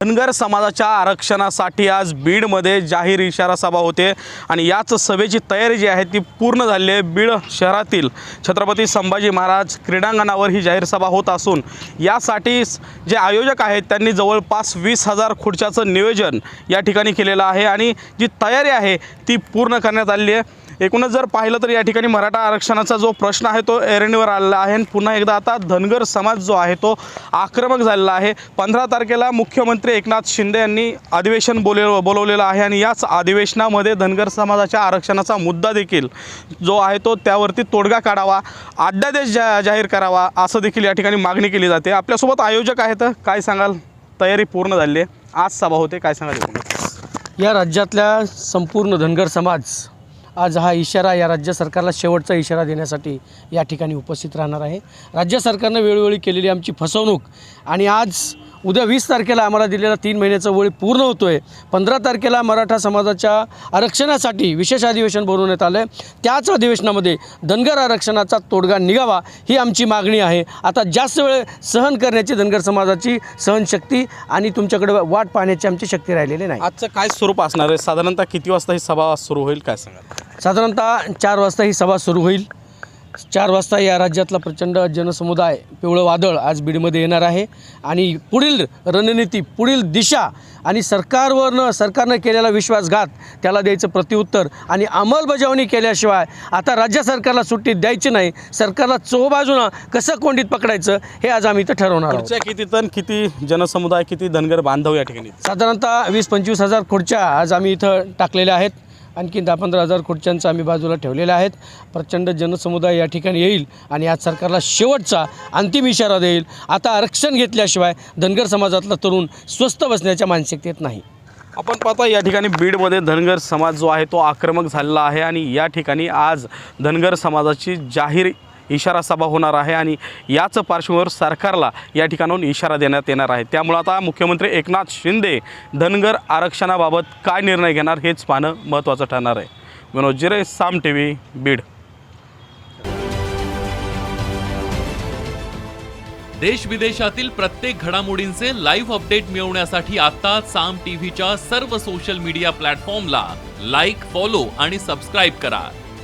धनगर समाजाच्या आरक्षणासाठी आज बीडमध्ये जाहीर इशारा सभा होते. आणि याच सभेची तयारी जी आहे ती पूर्ण झाली आहे बीड शहरातील छत्रपती संभाजी महाराज क्रीडांगणावर ही जाहीर सभा होत असून यासाठी जे आयोजक आहेत त्यांनी जवळपास वीस हजार खुर्च्याचं नियोजन या ठिकाणी केलेलं आहे. आणि जी तयारी आहे ती पूर्ण करण्यात आली आहे. एकूणच जर पाहिलं तर या ठिकाणी मराठा आरक्षणाचा जो प्रश्न आहे तो एरणीवर आलेला आहे. आणि पुन्हा एकदा आता धनगर समाज जो आहे तो आक्रमक झालेला आहे. पंधरा तारखेला मुख्यमंत्री एकनाथ शिंदे यांनी अधिवेशन बोले बोलवलेलं आहे. आणि याच अधिवेशनामध्ये धनगर समाजाच्या आरक्षणाचा मुद्दा देखील जो आहे तो त्यावरती तोडगा काढावा अध्यादेश जा जाहीर करावा असं देखील या ठिकाणी मागणी केली जाते. आपल्यासोबत आयोजक आहेत. काय सांगाल? तयारी पूर्ण झाली आहे. आज सभा होते. काय सांगाल या राज्यातल्या संपूर्ण धनगर समाज आज हा इशारा या राज्य सरकारला शेवटचा इशारा देण्यासाठी या ठिकाणी उपस्थित राहणार आहे. राज्य सरकारनं वेळोवेळी केलेली आमची फसवणूक आणि आज उद्या वीस तारखेला आम्हाला दिलेला तीन महिन्याचा वेळ पूर्ण होतो आहे पंधरा तारखेला मराठा समाजाच्या आरक्षणासाठी विशेष अधिवेशन बोलवण्यात आलं आहे त्याच अधिवेशनामध्ये धनगर आरक्षणाचा तोडगा निघावा ही आमची मागणी आहे. आता जास्त वेळ सहन करण्याची धनगर समाजाची सहनशक्ती आणि तुमच्याकडे वाट पाहण्याची आमची शक्ती राहिलेली नाही. आजचं काय स्वरूप असणार आहे? साधारणतः किती वाजता ही सभा सुरू होईल काय सांगा साधारणतः चार वाजता ही सभा सुरू होईल. चार वाजता या राज्यातला प्रचंड जनसमुदाय पिवळं वादळ आज बीडमध्ये येणार आहे. आणि पुढील रणनीती पुढील दिशा आणि सरकारवरनं सरकारनं केलेला विश्वासघात त्याला द्यायचं प्रत्युत्तर आणि अंमलबजावणी केल्याशिवाय आता राज्य सरकारला सुट्टी द्यायची नाही. सरकारला चोबाजूनं कसं कोंडीत पकडायचं हे आज आम्ही इथं ठरवणार आहोत. खुर्च्या किती तण किती जनसमुदाय किती धनगर बांधव या ठिकाणी? साधारणतः वीस पंचवीस हजार खुर्च्या आज आम्ही इथं टाकलेल्या आहेत. आणखी दहा पंधरा हजार खुर्च्यांचं आम्ही बाजूला ठेवलेल्या आहेत. प्रचंड जनसमुदाय या ठिकाणी येईल आणि आज सरकारला शेवटचा अंतिम इशारा देईल. आता आरक्षण घेतल्याशिवाय धनगर समाजातला तरुण स्वस्थ बसण्याच्या मानसिकतेत नाही. आपण पाहता या ठिकाणी बीडमध्ये धनगर समाज जो आहे तो आक्रमक झालेला आहे आणि या ठिकाणी आज धनगर समाजाची जाहीर इशारा सभा होणार आहे आणि याच पार्श्वभूमीवर सरकारला या ठिकाणाहून इशारा देण्यात येणार आहे. त्यामुळं आता मुख्यमंत्री एकनाथ शिंदे धनगर आरक्षणाबाबत काय निर्णय घेणार हेच पाहणं महत्त्वाचं ठरणार आहे. विनोद जिरे साम टी व्ही बीड. देश विदेशातील प्रत्येक घडामोडींचे लाईव्ह अपडेट मिळवण्यासाठी आता साम टीव्हीच्या सर्व सोशल मीडिया प्लॅटफॉर्मला लाईक फॉलो आणि सबस्क्राईब करा.